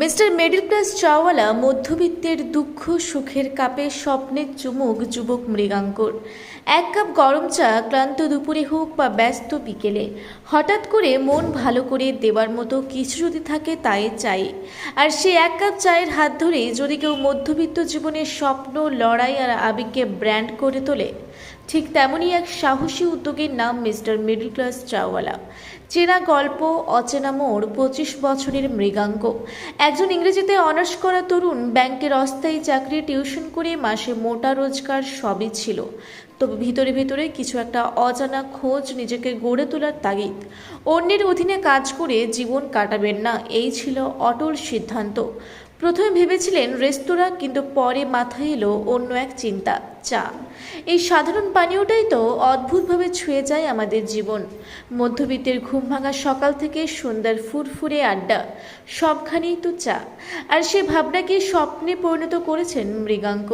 Mister middle class চাওয়ালা মধ্যবিত্তের দুঃখ সুখের কাপে স্বপ্নের চুমুক যুবক মৃগাঙ্কর। এক কাপ গরম চা ক্লান্ত দুপুরে হোক বা ব্যস্ত বিকেলে, হঠাৎ করে মন ভালো করে দেবার মতো কিছু যদি থাকে তাই চাই। আর সে এক কাপ চায়ের হাত ধরে যদি কেউ মধ্যবিত্ত জীবনের স্বপ্ন, লড়াই আর আবেগকে ব্র্যান্ড করে তোলে ঠিক তেমনই এক সাহসী উদ্যোগের নাম মিস্টার মিডল ক্লাস চাওয়ালা। চেনা গল্প, অচেনা মোড়, পঁচিশ বছরের মৃগাঙ্ক একজন ইংরেজিতে অনার্স করা তরুণ ব্যাংকের অস্থায়ী চাকরি, টিউশন করে মাসে মোটা রোজগার সবই ছিল। তবে ভিতরে ভিতরে কিছু একটা অজানা খোঁজ নিজেকে গড়ে তোলার তাগিদ। অন্যের অধীনে কাজ করে জীবন কাটাবেন না, এই ছিল অটল সিদ্ধান্ত। প্রথমে ভেবেছিলেন রেস্তোরাঁ, কিন্তু পরে মাথায় এলো অন্য এক চিন্তা, চা। এই সাধারণ পানীয়টাই তো অদ্ভুতভাবে ছুঁয়ে যায় আমাদের জীবন। মধ্যবিত্তের ঘুম ভাঙা সকাল থেকে সুন্দর ফুরফুরে আড্ডা, সবখানেই তো চা। আর সে ভাবনাকে স্বপ্নে পরিণত করেছেন মৃগাঙ্ক।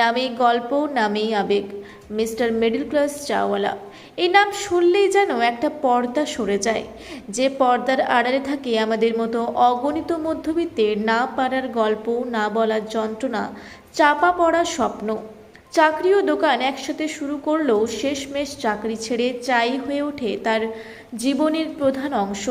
নামেই গল্প, নামেই আবেগ। Mister middle class Chaiwala. এই নাম শুনলেই যেন একটা পর্দা সরে যায়। যে পর্দার আড়ালে থাকে আমাদের মতো অগণিত মধ্যবিত্তের না পারার গল্প, না বলার যন্ত্রণা, চাপা পড়া স্বপ্ন। চাকরি ও দোকান একসাথে শুরু করলেও শেষমেশ চাকরি ছেড়ে চাই হয়ে ওঠে তার জীবনের প্রধান অংশ।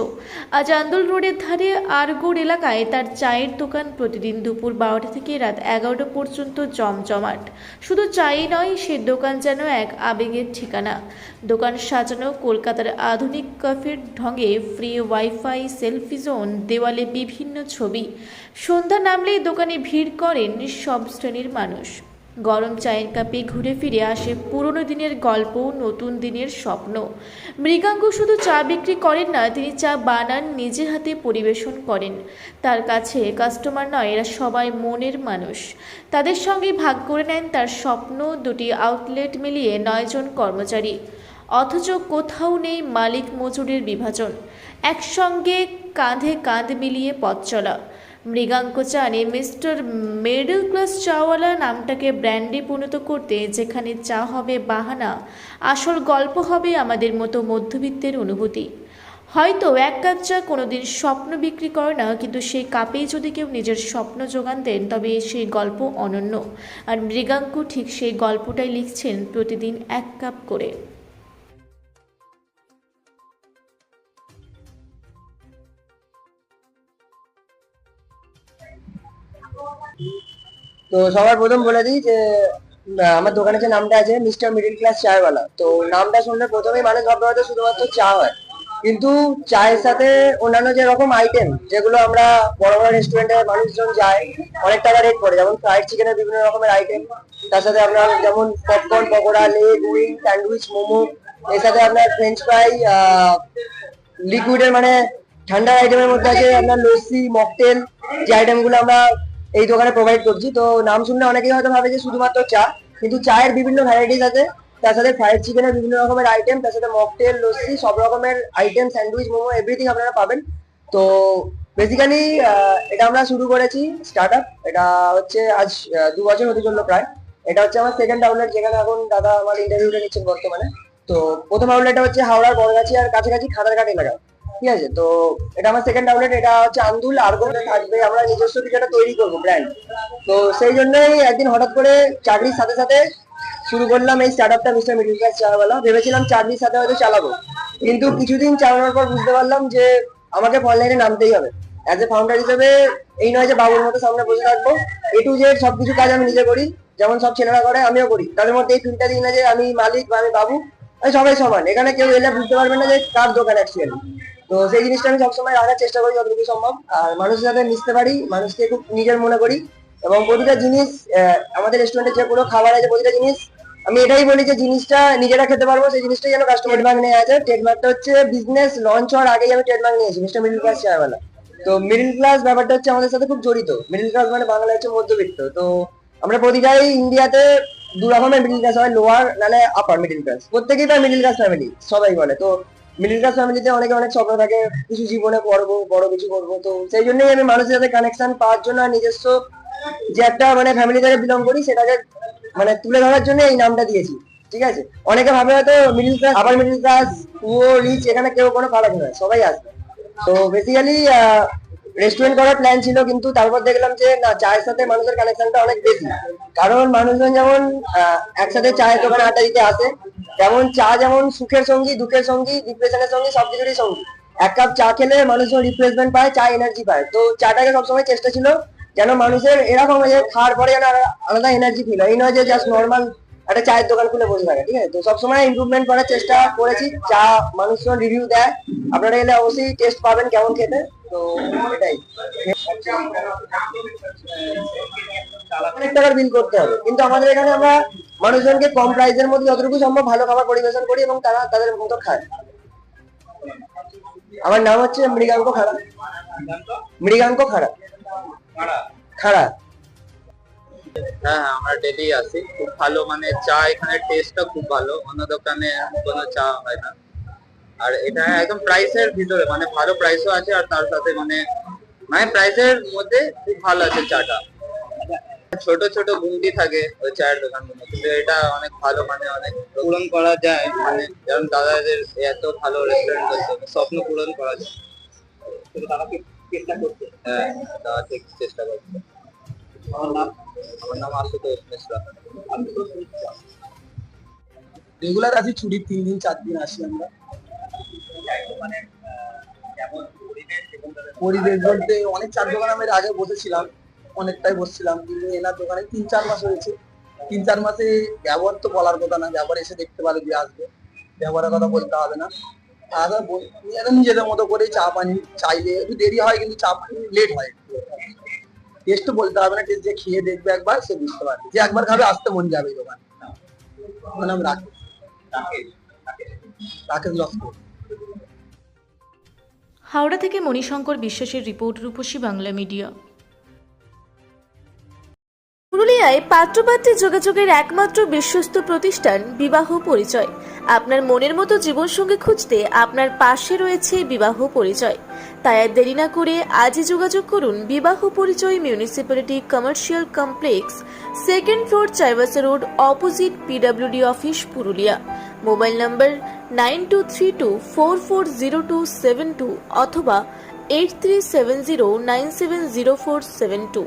আজ আন্দোল রোডের ধারে আরগোড় এলাকায় তার চায়ের দোকান প্রতিদিন দুপুর বারোটা থেকে রাত এগারোটা পর্যন্ত জমজমাট। শুধু চাই নয়, সে দোকান যেন এক আবেগের ঠিকানা। দোকান সাজানো, কলকাতার আধুনিক কফির ঢঙে ফ্রি ওয়াইফাই, সেলফি জোন, দেওয়ালে বিভিন্ন ছবি। সন্ধ্যা নামলেই দোকানে ভিড় করেন সব শ্রেণির মানুষ। গরম চায়ের কাপে ঘুরে ফিরে আসে পুরনো দিনের গল্প, নতুন দিনের স্বপ্ন। মৃগাঙ্গ শুধু চা বিক্রি করেন না, তিনি চা বানান নিজের হাতে পরিবেশন করেন। তার কাছে কাস্টমার নয়, এরা সবাই মনের মানুষ। তাদের সঙ্গে ভাগ করে নেন তার স্বপ্ন, দুটি আউটলেট মিলিয়ে নয়জন কর্মচারী। অথচ কোথাও নেই মালিক মজুরের বিভাজন। একসঙ্গে কাঁধে কাঁধ মিলিয়ে পথ চলা। মৃগাঙ্ক চানে মিস্টার মিডল ক্লাস চাওয়ালা নামটাকে ব্র্যান্ডে পরিণত করতে যেখানে চা হবে বাহানা, আসল গল্প হবে আমাদের মতো মধ্যবিত্তের অনুভূতি। হয়তো এক কাপ চা কোনোদিন স্বপ্ন বিক্রি করে না, কিন্তু সেই কাপেই যদি কেউ নিজের স্বপ্ন যোগান দেন, তবে সেই গল্প অনন্য। আর মৃগাঙ্ক ঠিক সেই গল্পটাই লিখছেন প্রতিদিন এক কাপ করে। তো সবার প্রথম বলে দিই যে আমার দোকানের যে নামটা আছে, মিস্টার মিডল ক্লাস চায়ওয়ালা, তো নামটা শুনলে প্রথমেই মানুষ ভাববে হয়তো শুধুমাত্র চা হয়। কিন্তু চায়ের সাথে অন্যান্য যে রকম আইটেম যেগুলো আমরা বড় বড় রেস্টুরেন্টে মানুষজন যায় অনেক টাকা রেট পড়ে। যেমন ফ্রাইড চিকেনের বিভিন্ন রকমের আইটেম তার সাথে আপনার যেমন popcorn pakora leg wing sandwich momo, এর সাথে আপনার ফ্রেঞ্চ ফ্রাই লিকুইডের মানে ঠান্ডা আইটেমের মধ্যে আছে আপনার লস্যি মকটেল যে আইটেমগুলো আমরা এই দোকানে প্রোভাইড করছি। তো নাম শুনলে অনেকেই হয়তো ভাবে যে শুধুমাত্র চা, কিন্তু চায়ের বিভিন্ন ভ্যারাইটিস আছে। তার সাথে ফ্রাইড চিকেনের বিভিন্ন রকমের আইটেম তার সাথে মকটেল লস্যি, সব রকমের আইটেম স্যান্ডউইচ মোমো এভরিথিং আপনারা পাবেন। তো বেসিক্যালি এটা আমরা শুরু করেছি স্টার্ট আপ এটা হচ্ছে আজ দু বছর হতে চলল প্রায়। এটা হচ্ছে আমার সেকেন্ড আউটলেট যেখানে এখন দাদা আমার ইন্টারভিউটা নিচ্ছেন বর্তমানে। তো প্রথম আউটলেটটা হচ্ছে হাওড়ার বড়গাছি আর কাছাকাছি খাদারঘাট এলাকা। ঠিক আছে? তো এটা আমার সেকেন্ড আউটলেট এটা হচ্ছে আন্দুল আর্গোনে থাকবে, আমরা নিজস্ব কিছু একটা তৈরি করব ব্র্যান্ড তো সেই জন্যই একদিন হঠাৎ করে চাকরির সাথে সাথে শুরু করলাম এই স্টার্ট আপটা মিস্টার মিডিল ক্লাস চালাবেলা। ভেবেছিলাম চাকরির সাথে হয়তো চালাবো। কিন্তু কিছুদিন চালানোর পর বুঝতে পারলাম যে আমাকে অনলাইনে নামতেই হবে। অ্যাজ এ ফাউন্ডার হিসেবে এই নয় যে বাবুর মতো সামনে বসে থাকব। এ টু জেড সবকিছু কাজ আমি নিজে করি। যেমন সব ছেলেরা করে, আমিও করি। তাদের মধ্যে এই ফিল্টার দিই না যে আমি মালিক বা আমি বাবু সবাই সমান। এখানে কেউ এলে বুঝতে পারবে না যে কার দোকান অ্যাকচুয়ালি তো সেই জিনিসটা আমি সবসময় রাখার চেষ্টা করি যতটুকু সম্ভব। আর মানুষের সাথে মিশতে পারি, মানুষকে খুব নিজের মনে করি। এবং প্রতিটা জিনিস আমাদের রেস্টুরেন্টে যে কোনো খাবার আছে, প্রতিটা জিনিস, আমি এটাই বলি যে জিনিসটা নিজেরা খেতে পারব, সেই জিনিসটা যেন কাস্টমার ট্রেডমার্ক নিয়ে আছে ট্রেডমার্কটা হচ্ছে বিজনেস লঞ্চ হওয়ার আগেই আমি ট্রেডমার্ক নিয়েছি মিস্টার মিডিল ক্লাস চায়ওয়ালা তো মিডিল ক্লাস ব্যাপারটা হচ্ছে আমাদের সাথে খুব জড়িত। মিডিল ক্লাস মানে বাংলা হচ্ছে মধ্যবিত্ত। তো আমরা প্রতিটাই ইন্ডিয়াতে দু রকমের মিডিল ক্লাস হয় লোয়ার নালে আপার মিডিল ক্লাস প্রত্যেকেই তার মিডিল ক্লাস ফ্যামিলি সবাই বলে। তো মিডিল ক্লাস ফ্যামিলিতে অনেকে অনেক স্বপ্ন থাকে, কিছু জীবনে পড়ব বড় কিছু করব। তো সেই জন্যই আমি মানুষের সাথে কানেকশন পাওয়ার জন্য নিজস্ব যে একটা মানে ফ্যামিলি থেকে বিলং করি, সেটাকে মানে তুলে ধরার জন্য এই নামটা দিয়েছি। ঠিক আছে? অনেকে ভাবে হয়তো মিডিল ক্লাস আবার মিডিল ক্লাস পুরো রিচ এখানে কেউ কোনো ফারাক নয়, সবাই আসবে। তো বেসিক্যালি রেস্টুরেন্ট করার প্ল্যান ছিল, কিন্তু তারপর দেখলাম যে, না, চায়ের সাথে মানুষের কানেকশনটা অনেক বেশি। কারণ মানুষজন যেমন একসাথে চায়ের দোকানে আড্ডা দিতে আসে, তেমন চা যেমন সুখের সঙ্গী, দুঃখের সঙ্গী ডিপ্রেশনের সঙ্গী, সব কিছুরই সঙ্গী। এক কাপ চা খেলে মানুষজন রিফ্রেশমেন্ট পায়, চা এনার্জি পায়। তো চাটাকে সবসময় চেষ্টা ছিল যেন মানুষের এরকম যে খাওয়ার পরে যেন আলাদা এনার্জি ফিল হয়। এই নয় যে জাস্ট নর্মাল একটা চায়ের দোকান খুলে বসে থাকে, ঠিক আছে? তো সবসময় ইমপ্রুভমেন্ট করার চেষ্টা করেছি। চা মানুষজন রিভিউ দেয়। আপনারা এলে অবশ্যই টেস্ট পাবেন কেমন খেতে। অনেক টাকার বিল করতে হবে। কিন্তু আমাদের এখানে আমরা মানুষজনকে কম প্রাইসের মধ্যে যতটুকু সম্ভব ভালো খাবার পরিবেশন করি এবং তারা তাদের মতো খায়। আমার নাম হচ্ছে মৃগাঙ্ক খাড়া। মৃগাঙ্ক খাড়া। খাড়া। হ্যাঁ আমরা ডেলি আসি। খুব ভালো মানে চা এখানে টেস্টটা খুব ভালো। অন্য দোকানে কোনো চা হয় না। আর এটা একদম প্রাইসের ভিতরে মানে ভালো প্রাইসও আছে আর তার সাথে মানে মানে প্রাইসের মধ্যে খুব ভালো আছে চাটা। ছোট ছোট গুন্ডি থাকে ওই চায়ের দোকানগুলো কিন্তু এটা অনেক ভালো মানে অনেক পূরণ করা যায়। মানে যেমন দাদাদের এত ভালো রেস্টুরেন্ট আছে স্বপ্ন পূরণ করা যায়। তারা চেষ্টা করছে? হ্যাঁ তারা ঠিক চেষ্টা করছে। আমার নাম? আমার নাম আশুতোষ মিশ্রা। রেগুলার আসি ছুটির তিন দিন চার দিন আসি আমরা। পরিবেশ বলতে অনেক চার দোকান আমি আগে বসেছিলাম, অনেকটাই বসছিলাম, কিন্তু এনার দোকানে তিন চার মাস হয়েছে। তিন চার মাসে ব্যবহার তো বলার কথা না, ব্যবহার এসে দেখতে পারে যে আসবে। ব্যবহারের কথা বলতে হবে না। নিজেদের মতো করে চা পানি চাইলে, একটু দেরি হয় কিন্তু চা পানি লেট হয়। টেস্ট বলতে হবে না টেস্ট যে খেয়ে দেখবে একবার, সে বুঝতে পারবে। যে একবার খাবে, আসতে মন যাবে দোকানে। নাম রাকেশ। রাকেশ লস্কর। হাওড়া থেকে মণিশঙ্কর বিশ্বাসের রিপোর্ট, রূপসী বাংলা মিডিয়া। পুরুলিয়ায় পাত্রপাত্রী যোগাযোগের একমাত্র বিশ্বস্ত প্রতিষ্ঠান বিবাহ পরিচয়। আপনার মনের মতো জীবনসঙ্গী খুঁজতে আপনার পাশে রয়েছে বিবাহ পরিচয়। তাই আর দেরি না করে আজই যোগাযোগ করুন বিবাহ পরিচয় municipality commercial complex, second floor Chaibasa road, opposite PWD office Purulia. Mobile number nine two three two four four zero two seven two অথবা eight three seven zero nine seven zero four seven two.